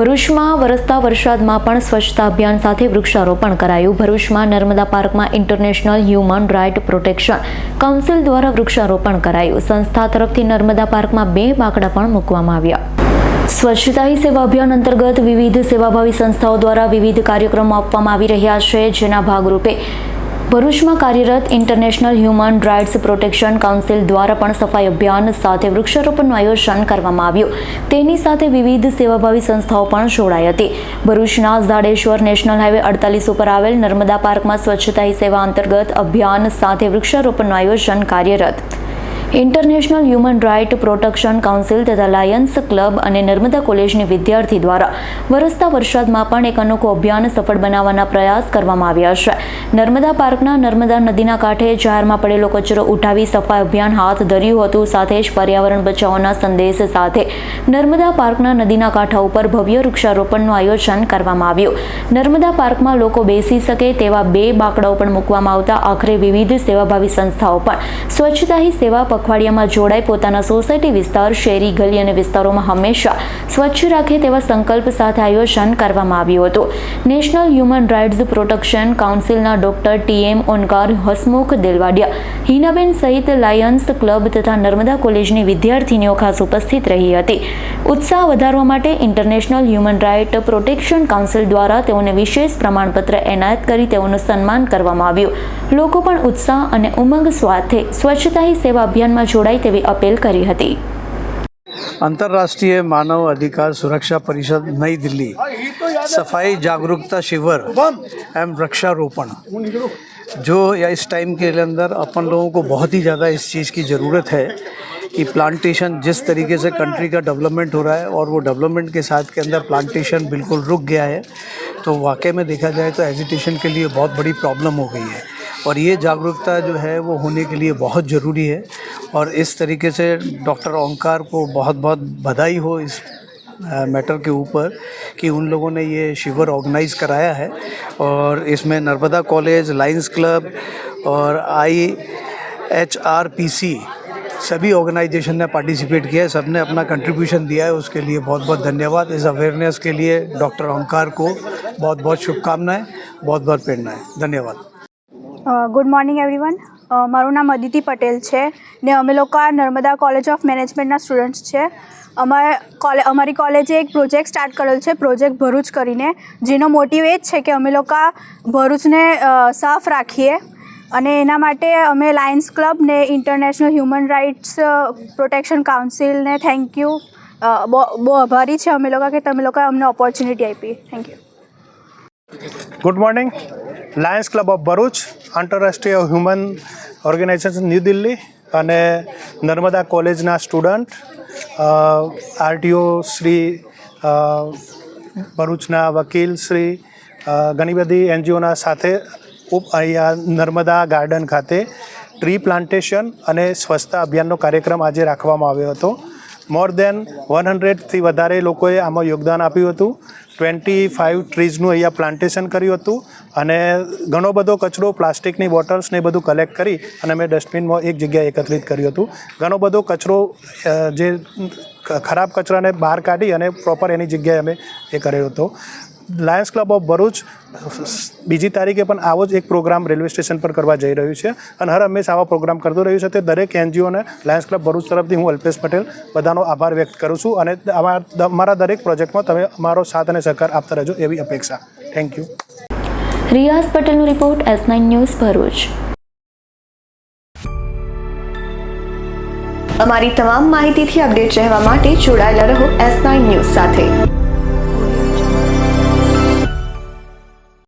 ભરૂચમાં વરસતા વરસાદમાં પણ સ્વચ્છતા અભિયાન સાથે વૃક્ષારોપણ કરાયું. ભરૂચમાં નર્મદા પાર્કમાં international human right protection council દ્વારા વૃક્ષારોપણ કરાયું. સંસ્થા તરફથી નર્મદા પાર્કમાં બે બાકડા પણ મૂકવામાં આવ્યા. સ્વચ્છતા હી સેવા અભિયાન અંતર્ગત વિવિધ સેવાભાવી સંસ્થાઓ દ્વારા વિવિધ કાર્યક્રમો આપવામાં આવી રહ્યા છે, જેના ભાગરૂપે ભરૂચમાં કાર્યરત international human rights protection council દ્વારા પણ સફાઈ અભિયાન સાથે વૃક્ષારોપણનું આયોજન કરવામાં આવ્યું. તેની સાથે વિવિધ સેવાભાવી સંસ્થાઓ પણ જોડાઈ હતી. ભરૂચના ઝાડેશ્વર નેશનલ હાઈવે અડતાલીસ ઉપર આવેલ નર્મદા પાર્કમાં સ્વચ્છતા સેવા અંતર્ગત અભિયાન સાથે વૃક્ષારોપણનું આયોજન કાર્યરત international human right protection council તથા લાયન્સ ક્લબ અને નર્મદા કોલેજની વિદ્યાર્થી દ્વારા વરસતા વરસાદમાં પણ એક અનોખું અભિયાન સફળ બનાવવાના પ્રયાસ કરવામાં આવ્યા છે. નર્મદા પાર્કના નર્મદા નદીના કાંઠે જાહેરમાં પડેલો કચરો ઉઠાવી સફાઈ અભિયાન હાથ ધર્યું હતું. સાથે જ પર્યાવરણ બચાવના સંદેશ સાથે નર્મદા પાર્કના નદીના કાંઠા ઉપર ભવ્ય વૃક્ષારોપણનું આયોજન કરવામાં આવ્યું. નર્મદા પાર્કમાં લોકો બેસી શકે તેવા બે બાકડાઓ પણ મૂકવામાં આવતા. આખરે વિવિધ સેવાભાવી સંસ્થાઓ પણ સ્વચ્છતા હી સેવા પખવાડિયામાં જોડાઈ પોતાના સોસાયટી વિસ્તાર, શેરી, ગલી અને વિસ્તારોમાં હંમેશા સ્વચ્છ રાખે તેવા સંકલ્પ સાથે આયોજન કરવામાં આવ્યું હતું. નેશનલ હ્યુમન રાઇટ્સ પ્રોટેક્શન કાઉન્સિલના ડોક્ટર ટીએમ ઓનકાર, હસમુખ દેલવાડિયા, હિનાબેન સહિત લાયન્સ ક્લબ તથા નર્મદા કોલેજની વિદ્યાર્થીનીઓ ખાસ ઉપસ્થિત રહી હતી. ઉત્સાહ વધારવા માટે international human right protection council દ્વારા તેઓને વિશેષ પ્રમાણપત્ર એનાયત કરી તેઓનું સન્માન કરવામાં આવ્યું. લોકો પણ ઉત્સાહ અને ઉમંગ સાથે સ્વચ્છતા સેવા સેવા અભિયાનમાં જોડાય તેવી અપીલ કરી હતી अंतर्राष्ट्रीय मानव अधिकार सुरक्षा परिषद नई दिल्ली सफाई जागरूकता शिविर एवं वृक्षारोपण जो या इस टाइम के अंदर अपन लोगों को बहुत ही ज़्यादा इस चीज़ की ज़रूरत है कि प्लांटेशन जिस तरीके से कंट्री का डेवलपमेंट हो रहा है और वो डेवलपमेंट के साथ के अंदर प्लांटेशन बिल्कुल रुक गया है तो वाकई में देखा जाए तो एजुटेशन के लिए बहुत बड़ी प्रॉब्लम हो गई है और ये जागरूकता जो है वो होने के लिए बहुत ज़रूरी है और इस तरीके से डॉक्टर ओंकार को बहुत बहुत बधाई हो इस मैटर के ऊपर कि उन लोगों ने ये शिविर ऑर्गेनाइज कराया है। और इसमें नर्मदा कॉलेज लाइंस क्लब और I H R P C सभी ऑर्गेनाइजेशन ने पार्टिसिपेट किया है। सबने अपना कंट्रीब्यूशन दिया है। उसके लिए बहुत बहुत धन्यवाद। इस अवेयरनेस के लिए डॉक्टर ओंकार को बहुत बहुत शुभकामनाएँ, बहुत बहुत प्रेरणाएँ। धन्यवाद। Good morning everyone. મારું નામ અદિતિ પટેલ છે ને અમે લોકો આ નર્મદા કોલેજ ઓફ મેનેજમેન્ટના સ્ટુડન્ટ્સ છે. અમારે કોલે, અમારી કોલેજે એક પ્રોજેક્ટ સ્ટાર્ટ કરેલ છે પ્રોજેક્ટ ભરૂચ કરીને, જેનો મોટિવ એ જ છે કે અમે લોકો ભરૂચને સાફ રાખીએ અને એના માટે અમે લાયન્સ ક્લબ ને ઇન્ટરનેશનલ હ્યુમન રાઇટ્સ પ્રોટેક્શન કાઉન્સિલને થેન્ક યુ બહુ આભારી છે અમે લોકો કે તમે લોકોએ અમને ઓપોર્ચ્યુનિટી આપી. Thank you good morning lions club of Bharuch આંતરરાષ્ટ્રીય હ્યુમન ઓર્ગેનાઇઝેશન ન્યૂ દિલ્હી અને નર્મદા કોલેજના સ્ટુડન્ટ આરટીઓ શ્રી ભરૂચના વકીલ શ્રી ઘણી બધી એનજીઓના સાથે અહીંયા નર્મદા ગાર્ડન ખાતે ટ્રી પ્લાન્ટેશન અને સ્વચ્છતા અભિયાનનો કાર્યક્રમ આજે રાખવામાં આવ્યો હતો. મોર દેન વન હંડ્રેડથી વધારે લોકોએ આમાં યોગદાન આપ્યું હતું. ટ્વેન્ટી ફાઇવ ટ્રીઝનું અહીંયા પ્લાન્ટેશન કર્યું હતું અને ઘણો બધો કચરો, પ્લાસ્ટિકની બોટલ્સ ને એ બધું કલેક્ટ કરી અને મેં ડસ્ટબિનમાં એક જગ્યાએ એકત્રિત કર્યું હતું. ઘણો બધો કચરો જે ખરાબ કચરાને બહાર કાઢી અને પ્રોપર એની જગ્યાએ અમે એ કર્યો હતો. લાયન્સ ક્લબ ઓફ ભરૂચ બીજી તારીખે પણ આવો જ એક પ્રોગ્રામ રેલવે સ્ટેશન પર કરવા જઈ રહ્યું છે. અને હર હંમેશા આવા પ્રોગ્રામ કરતું રહ્યું છે તે દરેક એનજીઓને લાયન્સ ક્લબ ભરૂચ તરફથી હું અલ્પેશ પટેલ બધાનો આભાર વ્યક્ત કરું છું અને અમારા અમારા દરેક પ્રોજેક્ટમાં તમે અમારો સાથ અને સહકાર આપતા રહેજો એવી અપેક્ષા. થેન્ક યુ રિયાઝ પટેલનો report S nine news Bharuch. અમારી તમામ માહિતીથી અપડેટ રહેવા માટે જોડાયેલા રહો એસ નાઇન ન્યૂઝ સાથે.